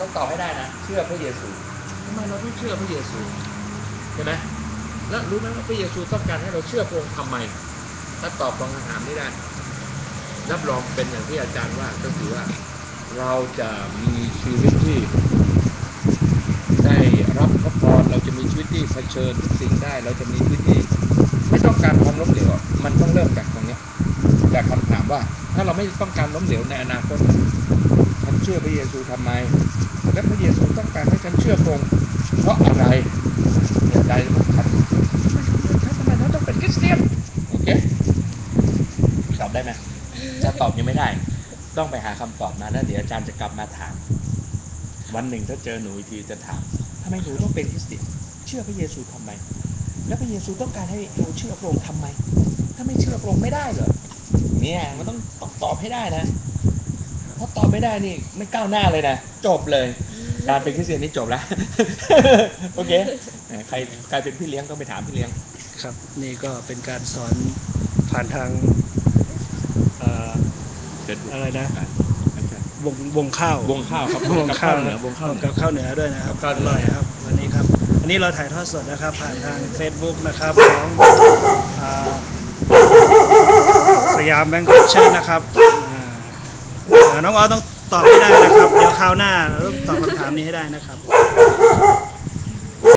ต้องตอบให้ได้นะ เชื่อพระเยซูทำไมเราต้องเชื่อพระเยซูใช่ไหมแล้วรู้ไหมว่าพระเยซูต้องการให้เราเชื่อพระองค์ทำไม ถ้าตอบตรงคำถามนี้ได้ รับรองเป็นอย่างที่อาจารย์ว่าก็คือว่าเราจะมีชีวิตที่ ได้รับพระพรเราจะมีชีวิตที่เผชิญทุกสิ่งได้ เราจะมีชีวิตที่ไม่ต้องการความล้มเหลวมันต้องเริ่มจากตรงนี้จากคำถามว่า ถ้าเราไม่ต้องการล้มเหลวในอนาคตฉันเชื่อพระเยซูทำไม และพระเยซูต้องการให้ฉันเชื่อพระองค์เพราะอะไรเนี่ยใจสำคัญทำไมฉันต้องเป็นคริสเตียนโอเคตอบได้ไหมถ้าตอบยังไม่ได้ ต้องไปหาคำตอบมาแล้วเดี๋ยวอาจารย์จะกลับมาถาม วันหนึ่งถ้าเจอหนูอีกทีจะถามทำไมหนูต้องเป็นคริสเตียนเชื่อพระเยซูทำไม แล้วพระเยซูต้องการให้เราเชื่อพระองค์ทำไม ถ้าไม่เชื่อพระองค์ไม่ได้เหรอเนี่ยมันต้องต้องตอบให้ได้นะ เพราะตอบไม่ได้นี่ไม่ก้าวหน้าเลยนะ จบเลย การเป็นคริสเตียนนี่จบแล้ว โอเคไหนใครใครเป็นพี่เลี้ยงต้องไปถามพี่เลี้ยง ครับ นี่ก็เป็นการสอนผ่านทางเอ่ออะไรนะวงวงข้าววงข้าวครับวงข้าวกับเหนือวงข้าวเหนืกัอบข้าวเหนือด้วยนะครับกับข้าวเหนืออร่อยครับวันนี้ครับวันนี้เราถ่ายทอดสดนะครับ ผ่านทาง Facebook นะครับของอ่าสยามแบงค์เชิญนะครับอ่าอ่า น้องออสต้องตอบให้ได้นะครับ เดี๋ยวคราวหน้าเราต้องตอบคำถามนี้ให้ได้นะครับ